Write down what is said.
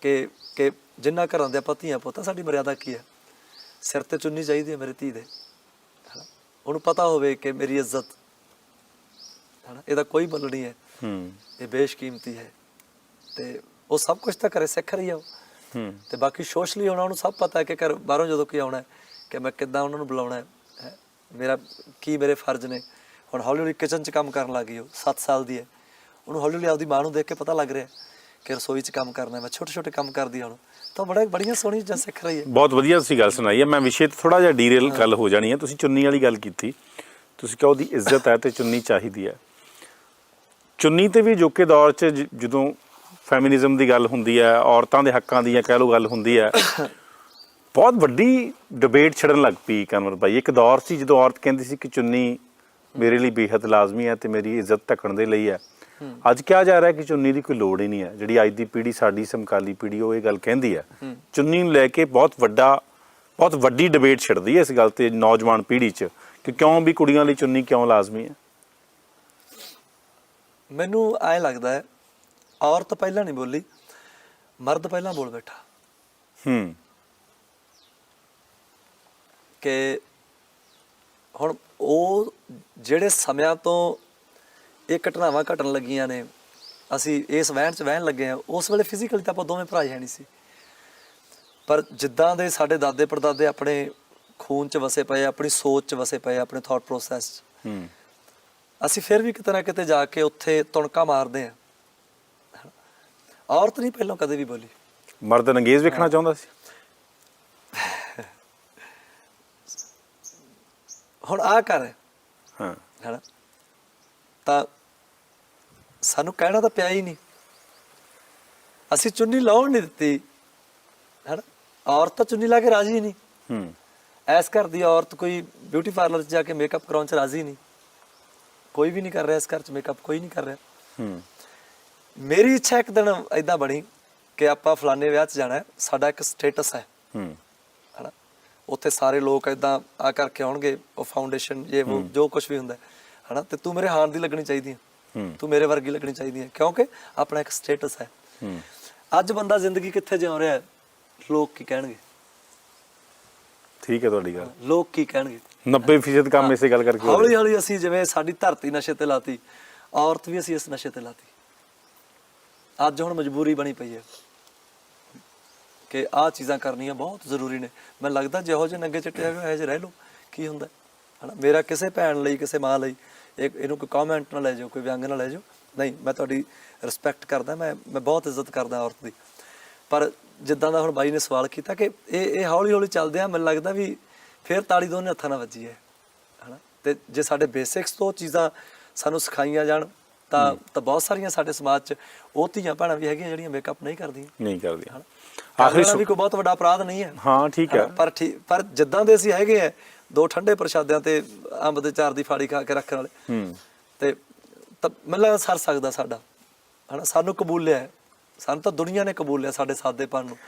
ਕਿ ਕਿ ਜਿੰਨਾ ਘਰਾਂ ਦੇ ਆਪਾਂ ਧੀਆਂ ਪੁੱਤਾਂ ਸਾਡੀ ਮਰਿਆਦਾ ਕੀ ਹੈ? ਸਿਰ ਤੇ ਚੁੰਨੀ ਚਾਹੀਦੀ ਹੈ ਮੇਰੇ ਧੀ ਦੇ। ਹਨਾ? ਉਹਨੂੰ ਪਤਾ ਹੋਵੇ ਕਿ ਮੇਰੀ ਇੱਜ਼ਤ। ਹਨਾ? ਇਹਦਾ ਕੋਈ ਮੁੱਲ ਨਹੀਂ ਹੈ। ਹੂੰ। ਇਹ ਬੇਸ਼ਕੀਮਤੀ ਹੈ। ਤੇ ਉਹ ਸਭ ਕੁਝ ਤਾਂ ਕਰੇ ਸਿੱਖ ਰਹੀ ਆ ਹੂੰ। ਤੇ ਬਾਕੀ ਸੋਸ਼ਲੀ ਹੋਣਾ ਉਹਨੂੰ ਸਭ ਪਤਾ ਹੈ ਕਿ ਘਰ ਬਾਹਰੋਂ ਜਦੋਂ ਕੋਈ ਆਉਣਾ ਹੈ ਕਿ ਮੈਂ ਕਿੱਦਾਂ ਉਹਨਾਂ ਨੂੰ ਬੁਲਾਉਣਾ ਹੈ। ਮੇਰਾ ਕੀ ਮੇਰੇ ਫਰਜ਼ ਨੇ? ਹੁਣ ਹੌਲੀ ਹੌਲੀ ਕਿਚਨ 'ਚ ਕੰਮ ਕਰਨ ਲੱਗੀ ਉਹ। 7 ਸਾਲ ਦੀ ਹੈ। ਉਹਨੂੰ ਹੌਲੀ ਹੌਲੀ ਆਪਦੀ ਮਾਂ ਨੂੰ ਦੇਖ ਕੇ ਪਤਾ ਲੱਗ ਰਿਹਾ। ਹੈ ਕਿ ਰਸੋਈ 'ਚ ਕੰਮ ਕਰਨਾ ਮੈਂ ਛੋਟੇ ਛੋਟੇ ਕੰਮ ਕਰਦੀ ਹਾਂ ਹੁਣ। ਤਾਂ ਬੜਾ ਬੜੀਆਂ ਸੋਹਣੀਆਂ ਚੀਜ਼ਾਂ ਸਿੱਖ ਰਹੀ ਹੈ। ਬਹੁਤ ਵਧੀਆ ਤੁਸੀਂ ਗੱਲ ਸੁਣਾਈ ਹੈ। ਮੈਂ ਵਿਸ਼ੇ ਤੇ ਥੋੜਾ ਜਿਹਾ ਡੀਰੇਲ ਗੱਲ ਹੋ ਜਾਣੀ ਹੈ। ਤੁਸੀਂ ਚੁੰਨੀ ਵਾਲੀ ਗੱਲ ਕੀਤੀ। ਤੁਸੀਂ ਕਿਹਾ ਉਹਦੀ ਇੱਜ਼ਤ ਹੈ ਤੇ ਚੁੰਨੀ ਚਾਹੀਦੀ ਹੈ। ਚੁੰਨੀ ਤੇ ਵੀ ਜੋਕੇ ਦੌਰ 'ਚ ਜਦੋਂ ਫੈਮਿਨਿਜ਼ਮ ਦੀ ਗੱਲ ਹੁੰਦੀ ਹੈ ਔਰਤਾਂ ਦੇ ਹੱਕਾਂ ਦੀ ਜਾਂ ਕਹਿ ਲਓ ਗੱਲ ਹੁੰਦੀ ਹੈ ਬਹੁਤ ਵੱਡੀ ਡਿਬੇਟ ਛਿੜਨ ਲੱਗ ਪਈ ਕਨਵਰ ਭਾਈ। ਇੱਕ ਦੌਰ ਸੀ ਜਦੋਂ ਔਰਤ ਕਹਿੰਦੀ ਸੀ ਕਿ ਚੁੰਨੀ ਮੇਰੇ ਲਈ ਬੇਹੱਦ ਲਾਜ਼ਮੀ ਹੈ ਤੇ ਮੇਰੀ ਇੱਜ਼ਤ ਢੱਕਣ ਦੇ ਲਈ ਹੈ। ਅੱਜ ਕਿਹਾ ਜਾ ਰਿਹਾ ਕਿ ਚੁੰਨੀ ਦੀ ਕੋਈ ਲੋੜ ਹੀ ਨਹੀਂ ਹੈ। ਜਿਹੜੀ ਅੱਜ ਦੀ ਪੀੜ੍ਹੀ ਸਾਡੀ ਸਮਕਾਲੀ ਪੀੜ੍ਹੀ ਉਹ ਇਹ ਗੱਲ ਕਹਿੰਦੀ ਹੈ ਚੁੰਨੀ ਨੂੰ ਲੈ ਕੇ ਬਹੁਤ ਵੱਡਾ ਬਹੁਤ ਵੱਡੀ ਡਿਬੇਟ ਛਿੜਦੀ ਹੈ ਇਸ ਗੱਲ ਤੇ ਨੌਜਵਾਨ ਪੀੜ੍ਹੀ 'ਚ ਕਿ ਕਿਉਂ ਵੀ ਕੁੜੀਆਂ ਲਈ ਚੁੰਨੀ ਕਿਉਂ ਲਾਜ਼ਮੀ ਹੈ? ਮੈਨੂੰ ਐਂ ਲੱਗਦਾ ਹੈ ਔਰਤ ਪਹਿਲਾਂ ਨਹੀਂ ਬੋਲੀ ਮਰਦ ਪਹਿਲਾਂ ਬੋਲ ਬੈਠਾ। ਹੂੰ। ਕਿ ਹੁਣ ਉਹ ਜਿਹੜੇ ਸਮਿਆਂ ਤੋਂ ਇਹ ਘਟਨਾਵਾਂ ਘਟਣ ਲੱਗੀਆਂ ਨੇ। ਅਸੀਂ ਇਸ ਵਹਿਣ ਚ ਵਹਿਣ ਲੱਗੇ ਆ ਉਸ ਵੇਲੇ ਫਿਜ਼ੀਕਲੀ ਤਾਂ ਆਪਾਂ ਦੋਵੇਂ ਭਰਾ ਹੀ ਨਹੀਂ ਸੀ। ਪਰ ਜਿੱਦਾਂ ਦੇ ਸਾਡੇ ਦਾਦੇ ਪੜਦਾਦੇ ਆਪਣੇ ਖੂਨ ਚ ਵਸੇ ਪਏ ਆਪਣੀ ਸੋਚ ਚ ਵਸੇ ਪਏ ਆਪਣੇ ਥਾਟ ਪ੍ਰੋਸੈਸ ਚ। ਹੂੰ। ਅਸੀਂ ਫਿਰ ਵੀ ਕਿਤੇ ਨਾ ਕਿਤੇ ਜਾ ਕੇ ਉੱਥੇ ਤੁਣਕਾ ਮਾਰਦੇ ਆ ਔਰਤ ਨਹੀਂ ਪਹਿਲਾਂ ਕਦੇ ਵੀ ਬੋਲੀ। ਮਰਦ ਅੰਗੇਜ਼ ਵੇਖਣਾ ਚਾਹੁੰਦਾ ਸੀ? ਹੁਣ ਆ ਕਰ। ਹਾਂ। ਹੈਨਾ? ਤਾਂ ਸਾਨੂੰ ਕਹਿਣਾ ਤਾਂ ਪਿਆ ਹੀ ਨਹੀਂ। ਅਸੀਂ ਚੁੰਨੀ ਲਾਉਣ ਨਹੀਂ ਦਿੱਤੀ। ਹੈਨਾ? ਔਰਤ ਤਾਂ ਚੁੰਨੀ ਲਾ ਕੇ ਰਾਜ਼ੀ ਨਹੀਂ। ਹੂੰ। ਐਸ ਘਰ ਦੀ ਔਰਤ ਕੋਈ ਬਿਊਟੀ ਪਾਰਲਰ 'ਚ ਜਾ ਕੇ ਮੇਕਅਪ ਕਰਾਉਣ 'ਚ ਰਾਜ਼ੀ ਨਹੀਂ। ਕੋਈ ਵੀ ਨਹੀਂ ਕਰ ਰਿਹਾ ਇਸ ਘਰ 'ਚ ਮੇਕਅਪ ਕੋਈ ਨਹੀਂ ਕਰ ਰਿਹਾ। ਹੂੰ। ਮੇਰੀ ਇੱਛਾ ਇੱਕ ਦਿਨ ਐਦਾਂ ਬਣੀ ਕਿ ਆਪਾਂ ਫਲਾਣੇ ਵਿਆਹ 'ਚ ਜਾਣਾ ਸਾਡਾ ਇੱਕ ਸਟੇਟਸ ਹੈ। ਹੂੰ। ਹਨਾ? ਉੱਥੇ ਸਾਰੇ ਲੋਕ ਇਦਾਂ ਆ ਕਰਕੇ ਆਉਣਗੇ ਉਹ ਫਾਊਂਡੇਸ਼ਨ ਇਹ ਉਹ ਜੋ ਕੁਝ ਵੀ ਹੁੰਦਾ ਹਨਾ? ਤੇ ਤੂੰ ਮੇਰੇ ਹਾਨ ਦੀ ਲੱਗਣੀ ਚਾਹੀਦੀ ਹੂੰ। ਤੂੰ ਮੇਰੇ ਵਰਗੀ ਲੱਗਣੀ ਚਾਹੀਦੀ ਹੈ। ਕਿਉਂਕਿ ਆਪਣਾ ਇੱਕ ਸਟੇਟਸ ਹੈ। ਅੱਜ ਬੰਦਾ ਜ਼ਿੰਦਗੀ ਕਿੱਥੇ ਜਿਉ ਰਿਹਾ ਹੈ? ਲੋਕ ਕੀ ਕਹਿਣਗੇ? ਠੀਕ ਹੈ ਤੁਹਾਡੀ ਗੱਲ। ਲੋਕ ਕੀ ਕਹਿਣਗੇ? 90% ਕੰਮ ਇਸੇ ਗੱਲ ਕਰਕੇ ਹੌਲੀ ਹੌਲੀ ਅਸੀਂ ਜਿਵੇਂ ਸਾਡੀ ਧਰਤੀ ਨਸ਼ੇ ਤੇ ਲਾਤੀ ਔਰਤ ਵੀ ਅਸੀਂ ਇਸ ਨਸ਼ੇ ਤੇ ਲਾਤੀ। ਅੱਜ ਹੁਣ ਮਜਬੂਰੀ ਬਣੀ ਪਈ ਹੈ ਕਿ ਆਹ ਚੀਜ਼ਾਂ ਕਰਨੀਆਂ ਬਹੁਤ ਜ਼ਰੂਰੀ ਨੇ। ਮੈਨੂੰ ਲੱਗਦਾ ਜਿਹੋ ਜਿਹੇ ਨੰਗੇ ਚਿੱਟੇ ਹੈਗੇ ਜਿਹੇ ਰਹਿ ਲਓ। ਕੀ ਹੁੰਦਾ? ਹਨਾ? ਮੇਰਾ ਕਿਸੇ ਭੈਣ ਲਈ ਕਿਸੇ ਮਾਂ ਲਈ ਇਹ ਇਹਨੂੰ ਕੋਈ ਕਮੈਂਟ ਨਾ ਲੈ ਜਾਓ ਕੋਈ ਵਿਅੰਗ ਨਾ ਲੈ ਜਾਓ। ਨਹੀਂ ਮੈਂ ਤੁਹਾਡੀ ਰਿਸਪੈਕਟ ਕਰਦਾ ਮੈਂ ਮੈਂ ਬਹੁਤ ਇੱਜ਼ਤ ਕਰਦਾ ਔਰਤ ਦੀ। ਪਰ ਜਿੱਦਾਂ ਦਾ ਹੁਣ ਬਾਈ ਨੇ ਸਵਾਲ ਕੀਤਾ ਕਿ ਇਹ ਇਹ ਹੌਲੀ ਹੌਲੀ ਚੱਲਦੇ ਆ ਮੈਨੂੰ ਲੱਗਦਾ ਵੀ ਫੇਰ ਤਾੜੀ ਦੋਨੇ ਹੱਥਾਂ ਨਾਲ ਵੱਜੀ ਹੈ ਹਨਾ? ਤੇ ਜੇ ਸਾਡੇ ਬੇਸਿਕਸ ਤੋਂ ਚੀਜ਼ਾਂ ਸਾਨੂੰ ਸਿਖਾਈਆਂ ਜਾਣ ਤਾਂ ਤਾਂ ਬਹੁਤ ਸਾਰੀਆਂ ਸਾਡੇ ਸਮਾਜ 'ਚ ਉਹ ਧੀਆਂ ਭੈਣਾਂ ਵੀ ਹੈਗੀਆਂ ਜਿਹੜੀਆਂ ਮੇਕਅਪ ਨਹੀਂ ਕਰਦੀਆਂ। ਨਹੀਂ ਕਰਦੀ ਹਨਾ? ਆਖਰੀ ਵੀ ਕੋਈ ਬਹੁਤ ਵੱਡਾ ਅਪਰਾਧ ਨਹੀਂ ਹੈ। ਹਾਂ ਠੀਕ ਹੈ। ਪਰ ਠੀਕ ਪਰ ਜਿੱਦਾਂ ਦੇ ਅਸੀਂ ਹੈਗੇ ਆ ਦੋ ਠੰਡੇ ਪ੍ਰਸ਼ਾਦਿਆਂ ਤੇ ਅੰਬ ਦੇ ਚਾਰ ਦੀ ਫਾੜੀ ਖਾ ਕੇ ਰੱਖਣ ਵਾਲੇ। ਹੂੰ। ਤੇ ਮੈਨੂੰ ਲੱਗਦਾ ਸਰ ਸਕਦਾ ਸਾਡਾ। ਹਨਾ ਸਾਨੂੰ ਕਬੂਲਿਆ। ਸਾਨੂੰ ਤਾਂ ਦੁਨੀਆ ਨੇ ਕਬੂਲਿਆ ਸਾਡੇ ਸਾਦੇਪਨ ਨੂੰ।